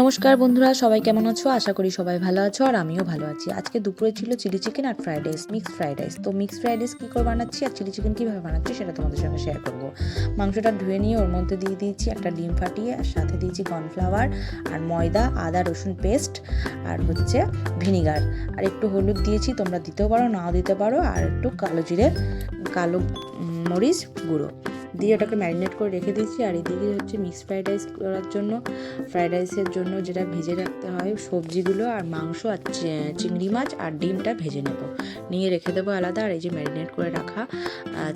নমস্কার বন্ধুরা, সবাই কেমন আছো? আশা করি সবাই ভালো আছো আর আমিও ভালো আছি। আজকে দুপুরে ছিল চিলি চিকেন আর fried rice mix fried rice. তো মিক্স ফ্রাইড রাইস কী করে বানাচ্ছি আর চিলি চিকেন কীভাবে বানাচ্ছি সেটা তোমাদের সঙ্গে শেয়ার করব। মাংসটা ধুয়ে নিয়ে ওর মধ্যে দিয়ে দিয়েছি একটা ডিম ফাটিয়ে, আর সাথে দিয়েছি কর্নফ্লাওয়ার আর ময়দা, আদা, রসুন পেস্ট আর হচ্ছে ভিনিগার আর একটু হলুদ দিয়েছি, তোমরা দিতেও পারো, নাও দিতে পারো, আর একটু কালো জিরে, কালো মরিচ গুঁড়ো। দিয়ে ওটাকে ম্যারিনেট করে রেখে দিয়েছি। আর এদিকে হচ্ছে মিক্স ফ্রাইড রাইস করার জন্য ফ্রাইড রাইসের জন্য যেটা ভেজে রাখতে হয় সবজিগুলো আর মাংস আর চিংড়ি মাছ আর ডিমটা ভেজে নেব। নিয়ে রেখে দেবো আলাদা। আর এই যে ম্যারিনেট করে রাখা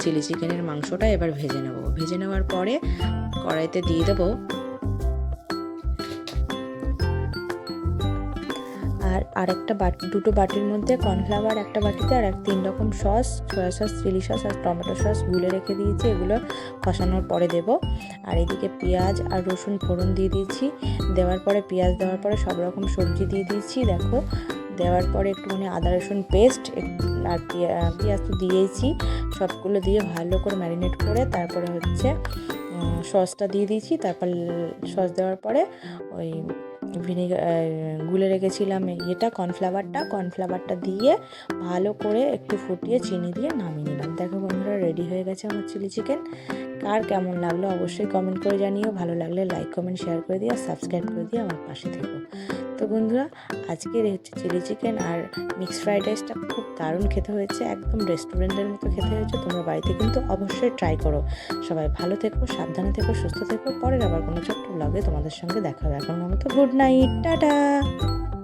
চিলি চিকেনের মাংসটা এবার ভেজে নেব। ভেজে নেওয়ার পরে কড়াইতে দিয়ে দেবো আর আরেকটা বাটি, দুটো বাটির মধ্যে কর্নফ্লাওয়ার, একটা বাটিতে আর এক তিন রকম sauce, soya sauce, chilli sauce আর টমেটো সস গুলে রেখে দিয়েছি, এগুলো কষানোর পরে দেব। আর এদিকে পেঁয়াজ আর রসুন ফোড়ন দিয়ে দিয়েছি। দেওয়ার পরে, পেঁয়াজ দেওয়ার পরে সব রকম সবজি দিয়ে দিয়েছি, দেখো। দেওয়ার পরে একটুখানি আদা, রসুন পেস্ট আর পেঁয়া- পেঁয়াজ তো দিয়েছি সবগুলো দিয়ে ভালো করে ম্যারিনেট করে তারপরে হচ্ছে সসটা দিয়ে দিয়েছি। তারপর সস দেওয়ার পরে ওই ভিনেগার গুলে রেখেছিলাম ইয়েটা, কর্নফ্লাওয়ারটা। কর্নফ্লাওয়ারটা দিয়ে ভালো করে একটু ফুটিয়ে চিনি দিয়ে নামিয়ে নিলাম। দেখো বন্ধুরা, রেডি হয়ে গেছে আমার চিলি চিকেন। কার কেমন লাগল অবশ্যই কমেন্ট করে জানিও। ভালো লাগলে লাইক, কমেন্ট, শেয়ার করে দিও সাবস্ক্রাইব করে দিও আমার পাশে থেকো। তো বন্ধুরা, আজকের হচ্ছে চিলি চিকেন আর মিক্স ফ্রাইড রাইসটা খুব দারুণ খেতে হয়েছে, একদম রেস্টুরেন্টের মতো খেতে হয়েছে, তোমরা বাড়িতে কিন্তু অবশ্যই ট্রাই করো। সবাই ভালো থেকো, সাবধানে থেকো, সুস্থ থেকো, পরের আবার কোনো ছোট্ট ব্লগে তোমাদের সঙ্গে দেখা হবে। এখন মতো গুড নাইট টাটা!